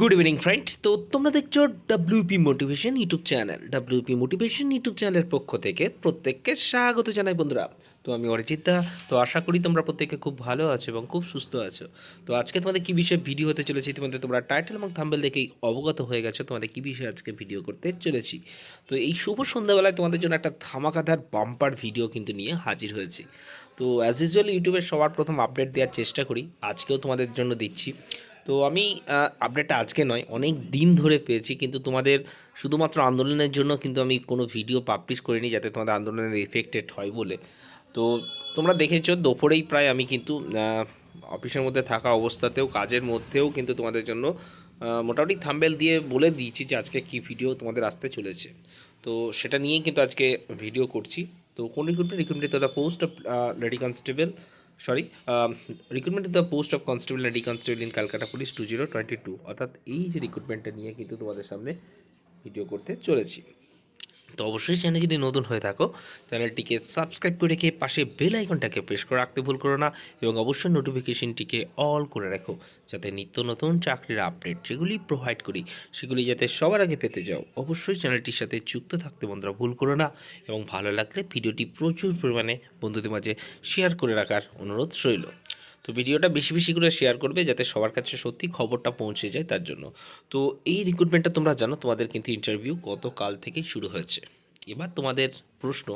Good evening friends তো তোমরা দেখছ WP motivation YouTube channel WP motivation YouTube চ্যানেলের পক্ষ থেকে প্রত্যেককে স্বাগত জানাই বন্ধুরা। তো আমি অরিজিৎ দা। তো আশা করি তোমরা প্রত্যেকে খুব ভালো আছো এবং খুব সুস্থ আছো। তো আজকে তোমাদের কী বিষয়ে ভিডিও হতে চলেছে ইতিমধ্যে তোমরা টাইটেল এবং থাম্বেল দেখেই অবগত হয়ে গেছো, তোমাদের কী বিষয়ে আজকে ভিডিও করতে চলেছি। তো এই শুভ সন্ধ্যাবেলায় তোমাদের জন্য একটা ধামাকাধার বাম্পার ভিডিও কিন্তু নিয়ে হাজির হয়েছি। তো অ্যাজ ইউজুয়াল ইউটিউবে সবার প্রথম আপডেট দেওয়ার চেষ্টা করি। আজকেও তোমাদের জন্য দিচ্ছি। তো আমি আপডেটটা আজকে নয়, অনেক দিন ধরে পেয়েছি, কিন্তু তোমাদের শুধুমাত্র আন্দোলনের জন্য কিন্তু আমি কোনো ভিডিও পাবলিশ করিনি যাতে তোমাদের আন্দোলনের এফেক্টেড হয় বলে। তো তোমরা দেখেছ, দুপুরেই প্রায় আমি কিন্তু অফিসের মধ্যে থাকা অবস্থাতেও, কাজের মধ্যেও কিন্তু তোমাদের জন্য মোটামুটি থাম্বেল দিয়ে বলে দিয়েছি যে আজকে কী ভিডিও তোমাদের আসতে চলেছে। তো সেটা নিয়েই কিন্তু আজকে ভিডিও করছি। তো কোন recruitment recruitment the post of lady constable sorry recruitment the post of constable and the constable in Calcutta police two zero twenty two অর্থাৎ এই যে রিক্রুটমেন্টটা নিয়ে কিন্তু তোমাদের সামনে ভিডিও করতে চলেছি। তো অবশ্যই চ্যানেল যদি নতুন হয়ে থাকো চ্যানেলটিকে সাবস্ক্রাইব করে রেখে পাশে বেল আইকনটাকে প্রেস করে রাখতে ভুল করো না এবং অবশ্যই নোটিফিকেশনটিকে অল করে রাখো যাতে নিত্য নতুন চাকরির আপডেট যেগুলি প্রোভাইড করি, সেগুলি যাতে সবার আগে পেতে যাও। অবশ্যই চ্যানেলটির সাথে যুক্ত থাকতে বন্ধুরা ভুল করো না এবং ভালো লাগলে ভিডিওটি প্রচুর পরিমাণে বন্ধুদের মাঝে শেয়ার করে রাখার অনুরোধ রইল। তো ভিডিওটা বেশি বেশি করে শেয়ার করবে যাতে সবার কাছে সত্যি খবরটা পৌঁছে যায় তার জন্য। তো এই রিক্রুটমেন্টটা তোমরা জানো, তোমাদের কিন্তু ইন্টারভিউ গতকাল থেকেই শুরু হয়েছে। এবার তোমাদের প্রশ্ন,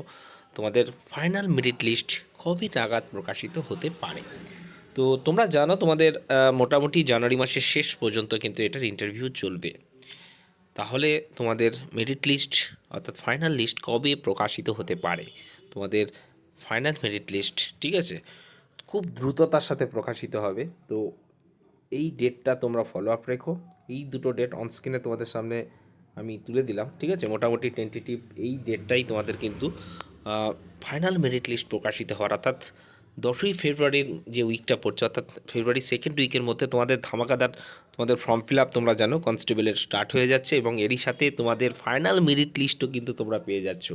তোমাদের ফাইনাল মেরিট লিস্ট কবে নাগাদ প্রকাশিত হতে পারে? তো তোমরা জানো, তোমাদের মোটামুটি জানুয়ারি মাসের শেষ পর্যন্ত কিন্তু এটার ইন্টারভিউ চলবে। তাহলে তোমাদের মেরিট লিস্ট অর্থাৎ ফাইনাল লিস্ট কবে প্রকাশিত হতে পারে? তোমাদের ফাইনাল মেরিট লিস্ট ঠিক আছে? খুব দ্রুততার সাথে প্রকাশিত হবে। তো এই ডেটটা তোমরা ফলো আপ রেখো। এই দুটো ডেট অনস্ক্রিনে তোমাদের সামনে আমি তুলে দিলাম, ঠিক আছে? মোটামুটি টেন্টেটিভ এই ডেটটাই তোমাদের কিন্তু ফাইনাল মেরিট লিস্ট প্রকাশিত হওয়ার, অর্থাৎ দশই ফেব্রুয়ারির যে উইকটা পড়ছে, অর্থাৎ ফেব্রুয়ারি সেকেন্ড উইকের মধ্যে তোমাদের ধামাকাদার, তোমাদের ফর্ম ফিল আপ তোমরা জানো কনস্টেবলের স্টার্ট হয়ে যাচ্ছে এবং এরই সাথে তোমাদের ফাইনাল মেরিট লিস্টও কিন্তু তোমরা পেয়ে যাচ্ছ।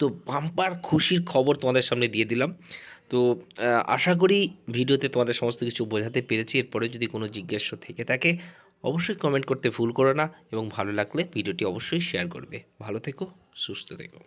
তো বাম্পার খুশির খবর তোমাদের সামনে দিয়ে দিলাম। তো আশা করি ভিডিওতে তোমাদের সমস্ত কিছু বোঝাতে পেরেছি। এরপরে যদি কোনো জিজ্ঞাসা থেকে থাকে, অবশ্যই কমেন্ট করতে ভুল করো না এবং ভালো লাগলে ভিডিওটি অবশ্যই শেয়ার করবে। ভালো থেকো, সুস্থ থেকো।